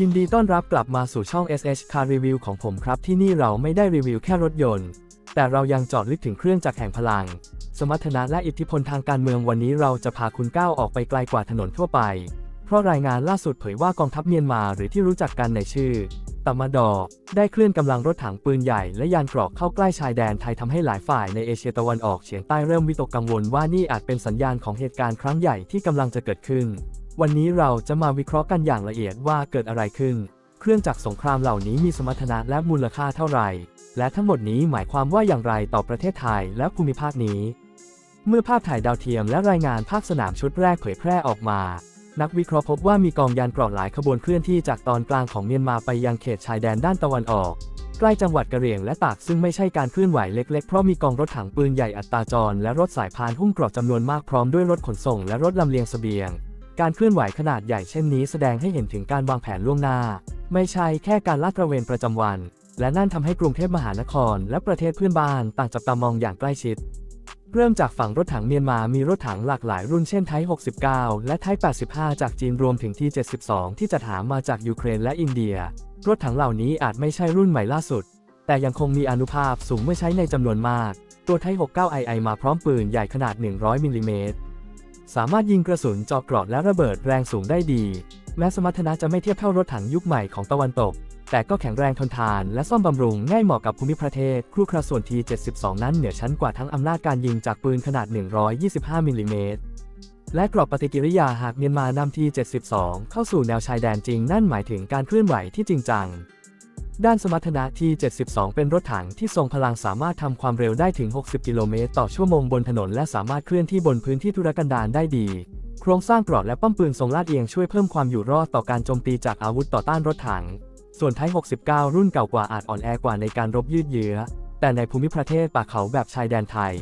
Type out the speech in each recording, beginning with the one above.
ยินดีต้อนรับกลับมาสู่ช่อง SH Car Review ของผมครับ ที่นี่เราไม่ได้รีวิวแค่รถยนต์ แต่เรายังเจอดลึกถึงเครื่องจักรแห่งพลัง สมรรถนะและอิทธิพลทางการเมืองวันนี้เราจะพาคุณก้าวออกไปไกลกว่าถนนทั่วไป เพราะรายงานล่าสุดเผยว่ากองทัพเมียนมาหรือที่รู้จักกันในชื่อตมดอ ได้เคลื่อนกำลังรถถังปืนใหญ่และยานเกราะเข้าใกล้ชายแดนไทยทำให้หลายฝ่ายในเอเชียตะวันออกเฉียงใต้เริ่มวิตกกังวลว่านี่อาจเป็นสัญญาณของเหตุการณ์ครั้งใหญ่ที่กำลังจะเกิดขึ้น วันนี้เราจะมาวิเคราะห์กันอย่างละเอียดว่าเกิดอะไรขึ้น เครื่องจักรสงครามเหล่านี้มีสมรรถนะและมูลค่าเท่าไหร่ และทั้งหมดนี้หมายความว่าอย่างไรต่อประเทศไทยและภูมิภาคนี้ เมื่อภาพถ่ายดาวเทียมและรายงานภาคสนามชุดแรกเผยแพร่ออกมา นักวิเคราะห์พบว่ามีกองยานเกราะหลายขบวนเคลื่อนที่จากตอนกลางของเมียนมาไปยังเขตชายแดนด้านตะวันออก ใกล้จังหวัดกะเหรี่ยงและตากซึ่งไม่ใช่การเคลื่อนไหวเล็กๆ เพราะมีกองรถถังปืนใหญ่อัตราจร และรถสายพานหุ้มเกราะจำนวนมากพร้อมด้วยรถขนส่งและรถลำเลียงเสบียง การเคลื่อนไหวขนาดใหญ่เช่นนี้แสดงให้เห็นถึงการวางแผนล่วงหน้า ไม่ใช่แค่การลาดตระเวนประจำวัน และนั่นทำให้กรุงเทพมหานคร และประเทศเพื่อนบ้านต่างจับตามองอย่างใกล้ชิด เริ่มจากฝั่งรถถังเมียนมามีรถถังหลากหลายรุ่นเช่นไทป์69 และไทป์85 จากจีนรวมถึงที่72 ที่จัดหามาจากยูเครนและอินเดีย รถถังเหล่านี้อาจไม่ใช่รุ่นใหม่ล่าสุด แต่ยังคงมีอนุภาพสูงเมื่อใช้ในจำนวนมาก ตัวไทป์69 II มาพร้อมปืนใหญ่ขนาด 100มิลลิเมตร สามารถยิงกระสุนเจาะเกราะและระเบิดแรงสูงได้ดี แม้สมรรถนะจะไม่เทียบเท่ารถถังยุคใหม่ของตะวันตก แต่ก็แข็งแรงทนทานและซ่อมบำรุงง่ายเหมาะกับภูมิประเทศครูคราส่วนที72 นั้นเหนือชั้นกว่าทั้งอำนาจการยิงจากปืนขนาด 125มิลลิเมตรและกรอบปฏิกิริยาหากเมียนมานำที 72 เข้าสู่แนวชายแดนจริง นั่นหมายถึงการเคลื่อนไหวที่จริงจัง ด้านสมรรถนะที่ 72 เป็นรถถังที่ทรงพลังสามารถทำความเร็วได้ถึง 60 กิโลเมตรต่อชั่วโมงบนถนน และสามารถเคลื่อนที่บนพื้นที่ทุรกันดารได้ดี โครงสร้างเกราะและป้อมปืนทรงลาดเอียงช่วยเพิ่มความอยู่รอดต่อการโจมตีจากอาวุธต่อต้านรถถัง ส่วนไทป์69 รุ่นเก่ากว่าอาจอ่อนแอกว่าในการรบยืดเยื้อ แต่ในภูมิประเทศป่าเขาแบบชายแดนไทย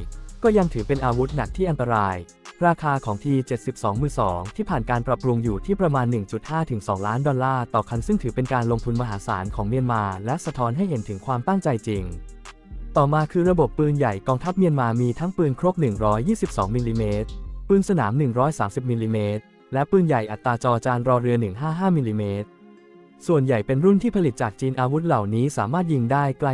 ก็ยังถือเป็นอาวุธหนักที่อันตราย ราคาของที72 มือ2ที่ผ่านการปรับปรุงอยู่ที่ประมาณ 1.5 ถึง 2 ล้านดอลลาร์ต่อคันซึ่งถือเป็นการลงทุนมหาศาลของเมียนมา และสะท้อนให้เห็นถึงความตั้งใจจริง ต่อมาคือระบบปืนใหญ่กองทัพเมียนมามีทั้งปืนครก122มิลลิเมตรปืนสนาม 130มิลลิเมตรและปืนใหญ่อัตราจอจานรอเรือ 155มิลลิเมตรส่วนใหญ่เป็นรุ่นที่ผลิตจากจีนอาวุธเหล่านี้สามารถยิงได้ไกล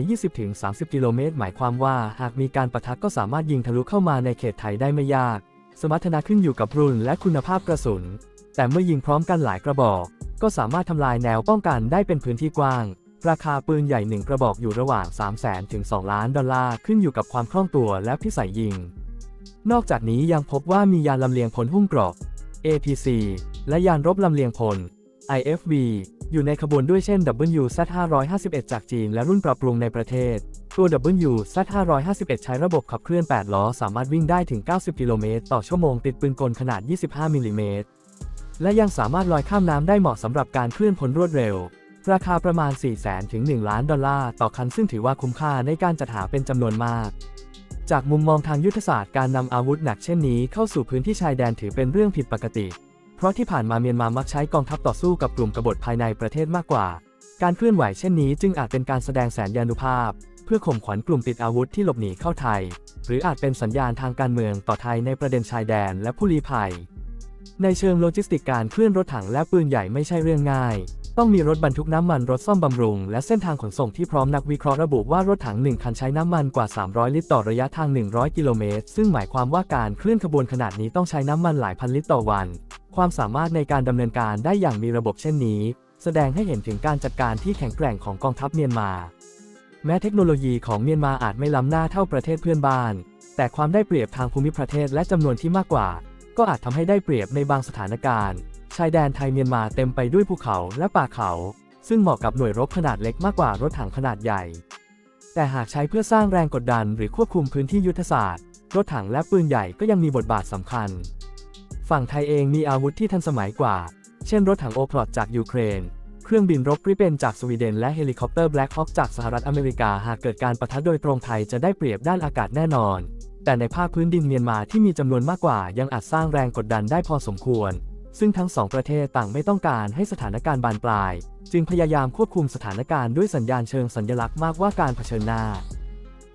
20-30 กิโลเมตร หมายความว่า หากมีการประทะก็สามารถยิงทะลุเข้ามาในเขตไทยได้ไม่ยาก สมรรถนะขึ้นอยู่กับรุ่นและคุณภาพกระสุน แต่เมื่อยิงพร้อมกันหลายกระบอก ก็สามารถทำลายแนวป้องกันได้เป็นพื้นที่กว้าง ราคาปืนใหญ่หนึ่งกระบอกอยู่ระหว่าง 3 0 0 0 0 0 ถึง 2 ล้านดอลลาร์ขึ้นอยู่กับความคล่องตัวและพิสัยยิง นอกจากนี้ยังพบว่ามียานลำเลียงพลหุ้มเกราะ APC และยานรบลำเลียงพล IFV อยู่ในขบวนด้วยเช่น WZ551 จากจีนและรุ่นปรับปรุงในประเทศ ตัว WZ551 ใช้ระบบขับเคลื่อน 8 ล้อ สามารถวิ่งได้ถึง 90 กิโลเมตรต่อชั่วโมงติดปืนกลขนาด 25 มิลลิเมตร และยังสามารถลอยข้ามน้ำได้เหมาะสำหรับการเคลื่อนพลรวดเร็ว ราคาประมาณ 400,000 ถึง 1 ล้านดอลลาร์ต่อคันซึ่งถือว่าคุ้มค่าในการจัดหาเป็นจำนวนมากจากมุมมองทางยุทธศาสตร์การนำอาวุธหนักเช่นนี้เข้าสู่พื้นที่ชายแดนถือเป็นเรื่องผิดปกติ เพราะที่ผ่านมาเมียนมามักใช้กองทัพต่อสู้กับกลุ่มกบฏภายในประเทศมากกว่า การเคลื่อนไหวเช่นนี้จึงอาจเป็นการแสดงแสนยานุภาพ เพื่อข่มขวัญกลุ่มติดอาวุธที่หลบหนีเข้าไทย หรืออาจเป็นสัญญาณทางการเมืองต่อไทยในประเด็นชายแดนและผู้ลี้ภัย ในเชิงโลจิสติกการเคลื่อนรถถังและปืนใหญ่ไม่ใช่เรื่องง่ายต้องมีรถบรรทุกน้ำมันรถซ่อมบำรุง และเส้นทางขนส่งที่พร้อมนักวิเคราะห์ระบุว่ารถถัง 1 คันใช้น้ำมันกว่า 300 ลิตรต่อระยะทาง 100 กิโลเมตร ซึ่งหมายความว่าการเคลื่อนขบวนขนาดนี้ต้องใช้น้ำมันหลายพันลิตรต่อวัน ความสามารถในการดำเนินการได้อย่างมีระบบเช่นนี้ แสดงให้เห็นถึงการจัดการที่แข็งแกร่งของกองทัพเมียนมา แม้เทคโนโลยีของเมียนมาอาจไม่ล้ำหน้าเท่าประเทศเพื่อนบ้าน แต่ความได้เปรียบทางภูมิประเทศและจำนวนที่มากกว่า ก็อาจทำให้ได้เปรียบในบางสถานการณ์ ชายแดนไทยเมียนมาเต็มไปด้วยภูเขาและป่าเขา ซึ่งเหมาะกับหน่วยรบขนาดเล็กมากกว่ารถถังขนาดใหญ่ แต่หากใช้เพื่อสร้างแรงกดดัน หรือควบคุมพื้นที่ยุทธศาสตร์ รถถังและปืนใหญ่ก็ยังมีบทบาทสำคัญ ฝั่งไทยเองมีอาวุธที่ทันสมัยกว่า เช่นรถถังโอพลอตจากยูเครน เครื่องบินรบกริเปนจากสวีเดน และเฮลิคอปเตอร์แบล็คฮอ k จากสหรัฐอเมริกา หากเกิดการประทะโดยตรงไทยจะได้เปรียบด้านอากาศแน่นอน แต่ในภาคพื้นดินเมียนมาที่มีจำนวนมากกว่า ยังอาจสร้างแรงกดดันได้พอสมควร ซึ่งทั้งสองประเทศต่างไม่ต้องการให้สถานการณ์บานปลาย จึงพยายามควบคุมสถานการณ์ด้วยสัญญาณเชิงสัญลักษณ์มากว่าการเผชิญหน้า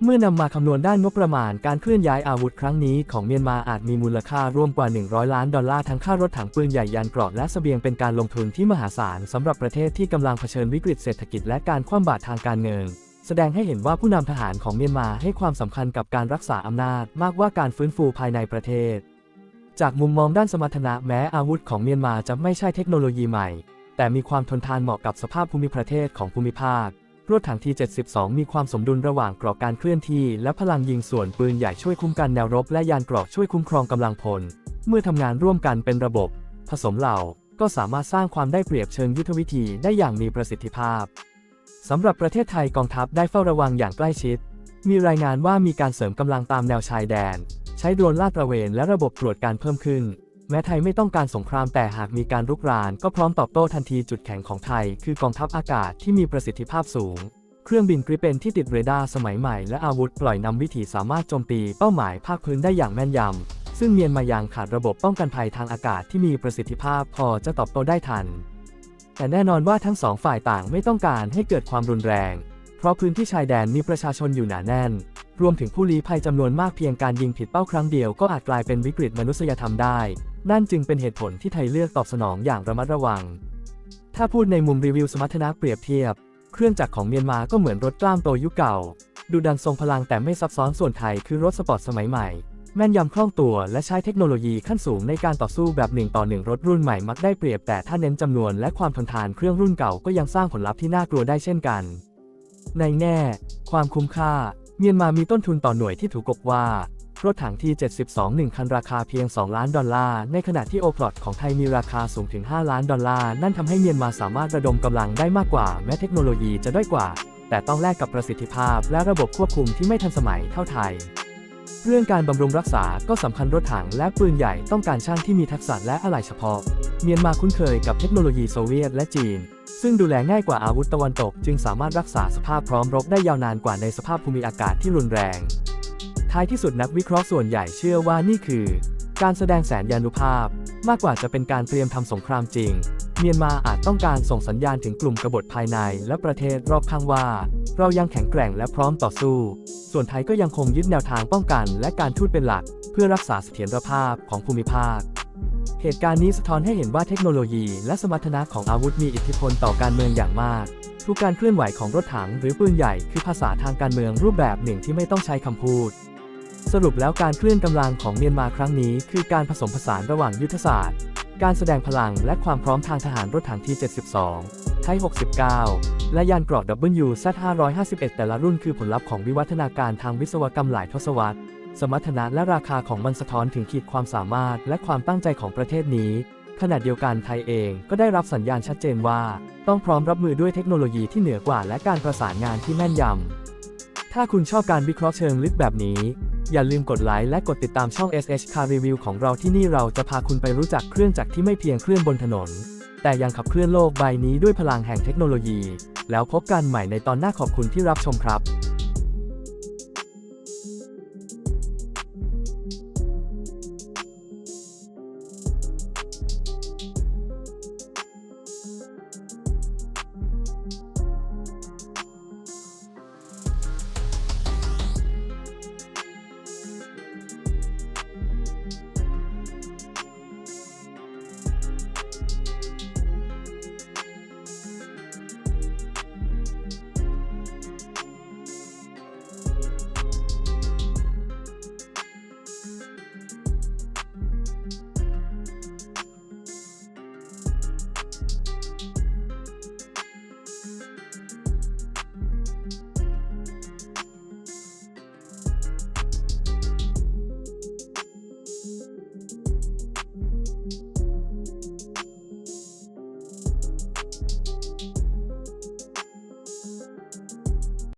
เมื่อนำมาคำนวณด้านงบประมาณการเคลื่อนย้ายอาวุธครั้งนี้ของเมียนมาอาจมีมูลค่ารวมกว่า 100 ล้านดอลลาร์ทั้งค่ารถถังปืนใหญ่ยานเกราะและเสบียงเป็นการลงทุนที่มหาศาลสำหรับประเทศที่กำลังเผชิญวิกฤตเศรษฐกิจและการคว่ำบาตรทางการเงิน แสดงให้เห็นว่าผู้นำทหารของเมียนมาให้ความสำคัญกับการรักษาอำนาจ มากกว่าการฟื้นฟูภายในประเทศ จากมุมมองด้านสมรรถนะแม้อาวุธของเมียนมาจะไม่ใช่เทคโนโลยีใหม่ แต่มีความทนทานเหมาะกับสภาพภูมิประเทศของภูมิภาค รถถังที 72 มีความสมดุลระหว่างเกราะการเคลื่อนที่ และพลังยิงส่วนปืนใหญ่ช่วยคุ้มกันแนวรบ และยานเกราะช่วยคุ้มครองกำลังพล เมื่อทำงานร่วมกันเป็นระบบ ผสมเหล่า ก็สามารถสร้างความได้เปรียบเชิงยุทธวิธีได้อย่างมีประสิทธิภาพสำหรับประเทศไทยกองทัพได้เฝ้าระวังอย่างใกล้ชิด มีรายงานว่ามีการเสริมกำลังตามแนวชายแดน ใช้โดรนลาดตระเวนและระบบตรวจการเพิ่มขึ้น แม้ไทยไม่ต้องการสงครามแต่หากมีการรุกรานก็พร้อมตอบโต้ทันทีจุดแข็งของไทย คือกองทัพอากาศที่มีประสิทธิภาพสูง เครื่องบินกริปเปนที่ติดเรดาร์สมัยใหม่ และอาวุธปล่อยนำวิถีสามารถโจมตีเป้าหมายภาคพื้นได้อย่างแม่นยำ ซึ่งเมียนมายังขาดระบบป้องกันภัยทางอากาศที่มีประสิทธิภาพพอจะตอบโต้ได้ทัน แต่แน่นอนว่าทั้งสองฝ่ายต่างไม่ต้องการให้เกิดความรุนแรง เพราะพื้นที่ชายแดนมีประชาชนอยู่หนาแน่น รวมถึงผู้ลี้ภัยจำนวนมากเพียงการยิงผิดเป้าครั้งเดียวก็อาจกลายเป็นวิกฤตมนุษยธรรมได้ นั่นจึงเป็นเหตุผลที่ไทยเลือกตอบสนองอย่างระมัดระวัง ถ้าพูดในมุมรีวิวสมรรถนะเปรียบเทียบ เครื่องจักรของเมียนมาก็เหมือนรถกล้ามโตยุคเก่า ดูดันทรงพลังแต่ไม่ซับซ้อนส่วนไทยคือรถสปอร์ตสมัยใหม่ แม่นยำคล่องตัวและใช้เทคโนโลยีขั้นสูงในการต่อสู้แบบหนึ่งต่อหนึ่งรถรุ่นใหม่มักได้เปรียบแต่ถ้าเน้นจำนวนและความทนทานเครื่องรุ่นเก่าก็ยังสร้างผลลัพธ์ที่น่ากลัวได้เช่นกัน ในแง่ ความคุ้มค่า เมียนมามีต้นทุนต่อหน่วยที่ถูกกบว่า รถถังที่ 72 1 คันราคาเพียง 2 ล้านดอลลาร์ ในขณะที่โอพลอตของไทยมีราคาสูงถึง 5 ล้านดอลลาร์ นั่นทำให้เมียนมาสามารถระดมกำลังได้มากกว่า แม้เทคโนโลยีจะด้อยกว่า แต่ต้องแลกกับประสิทธิภาพ และระบบควบคุมที่ไม่ทันสมัยเท่าไทย เรื่องการบำรุงรักษาก็สำคัญรถถังและปืนใหญ่ต้องการช่างที่มีทักษะและอะไหล่เฉพาะ เมียนมาคุ้นเคยกับเทคโนโลยีโซเวียตและจีนซึ่งดูแลง่ายกว่าอาวุธตะวันตก จึงสามารถรักษาสภาพพร้อมรบได้ยาวนานกว่าในสภาพภูมิอากาศที่รุนแรง ท้ายที่สุดนักวิเคราะห์ส่วนใหญ่เชื่อว่านี่คือ การแสดงแสนยานุภาพ มากกว่าจะเป็นการเตรียมทำสงครามจริง เมียนมาอาจต้องการส่งสัญญาณถึงกลุ่มกบฏภายในและประเทศรอบข้างว่า เรายังแข็งแกร่งและพร้อมต่อสู้ ส่วนไทยก็ยังคงยึดแนวทางป้องกันและการทูตเป็นหลัก เพื่อรักษาเสถียรภาพของภูมิภาคเหตุการณ์นี้สะท้อนให้เห็นว่าเทคโนโลยีและสมรรถนะของอาวุธมีอิทธิพลต่อการเมืองอย่างมาก ทุกการเคลื่อนไหวของรถถังหรือปืนใหญ่คือภาษาทางการเมืองรูปแบบหนึ่งที่ไม่ต้องใช้คำพูด สรุปแล้วการเคลื่อนกำลังของเมียนมาครั้งนี้ คือการผสมผสานระหว่างยุทธศาสตร์ การแสดงพลังและความพร้อมทางทหารรถถังที่ 72 ไทย 69 และยานเกราะ WZ551 แต่ละรุ่นคือผลลัพธ์ของวิวัฒนาการทางวิศวกรรมหลายทศวรรษ สมรรถนะและราคาของมันสะท้อนถึงขีดความสามารถและความตั้งใจของประเทศนี้ ขณะเดียวกันไทยเองก็ได้รับสัญญาณชัดเจนว่า ต้องพร้อมรับมือด้วยเทคโนโลยีที่เหนือกว่า และการประสานงานที่แม่นยำถ้าคุณชอบการวิเคราะห์เชิงลึกแบบนี้ อย่าลืมกดไลค์และกดติดตามช่อง SH Car Review ของเราที่นี่เราจะพาคุณไปรู้จักเครื่องจักรที่ไม่เพียงเคลื่อนบนถนน แต่ยังขับเคลื่อนโลกใบนี้ด้วยพลังแห่งเทคโนโลยี แล้วพบกันใหม่ในตอนหน้าขอบคุณที่รับชมครับ